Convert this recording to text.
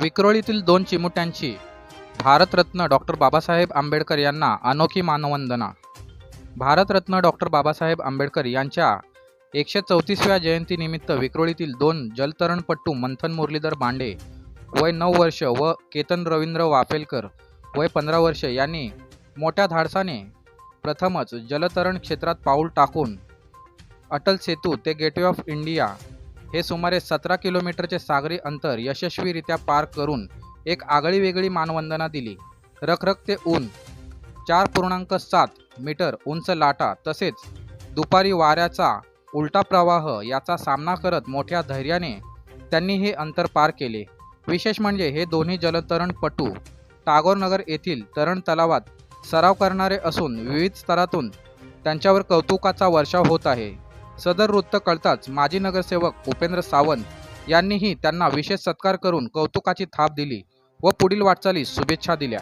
विक्रोळीतील दोन चिमुट्यांची. भारतरत्न डॉक्टर बाबासाहेब आंबेडकर यांना अनोखी मानवंदना. भारतरत्न डॉक्टर बाबासाहेब आंबेडकर यांच्या एकशे चौतीसव्या जयंतीनिमित्त विक्रोळीतील दोन जलतरणपट्टू मंथन मुरलीधर बांडे वय नऊ वर्ष व केतन रवींद्र वाफेलकर वय पंधरा वर्ष यांनी मोठ्या धाडसाने प्रथमच जलतरण क्षेत्रात पाऊल टाकून अटल सेतू ते गेटवे ऑफ इंडिया हे सुमारे सतरा किलोमीटरचे सागरी अंतर यशस्वीरित्या पार करून एक आगळी वेगळी मानवंदना दिली. रखरखते ऊन चार पूर्णांक सात मीटर उंच लाटा तसेच दुपारी वाऱ्याचा उलटा प्रवाह याचा सामना करत मोठ्या धैर्याने त्यांनी हे अंतर पार केले. विशेष म्हणजे हे दोन्ही जलतरणपटू टागोरनगर येथील तरण तलावात सराव करणारे असून विविध स्तरातून त्यांच्यावर कौतुकाचा वर्षाव होत आहे. सदर वृत्त कळताच माजी नगरसेवक उपेंद्र सावंत यांनीही त्यांना विशेष सत्कार करून कौतुकाची थाप दिली व पुढील वाटचालीस शुभेच्छा दिल्या.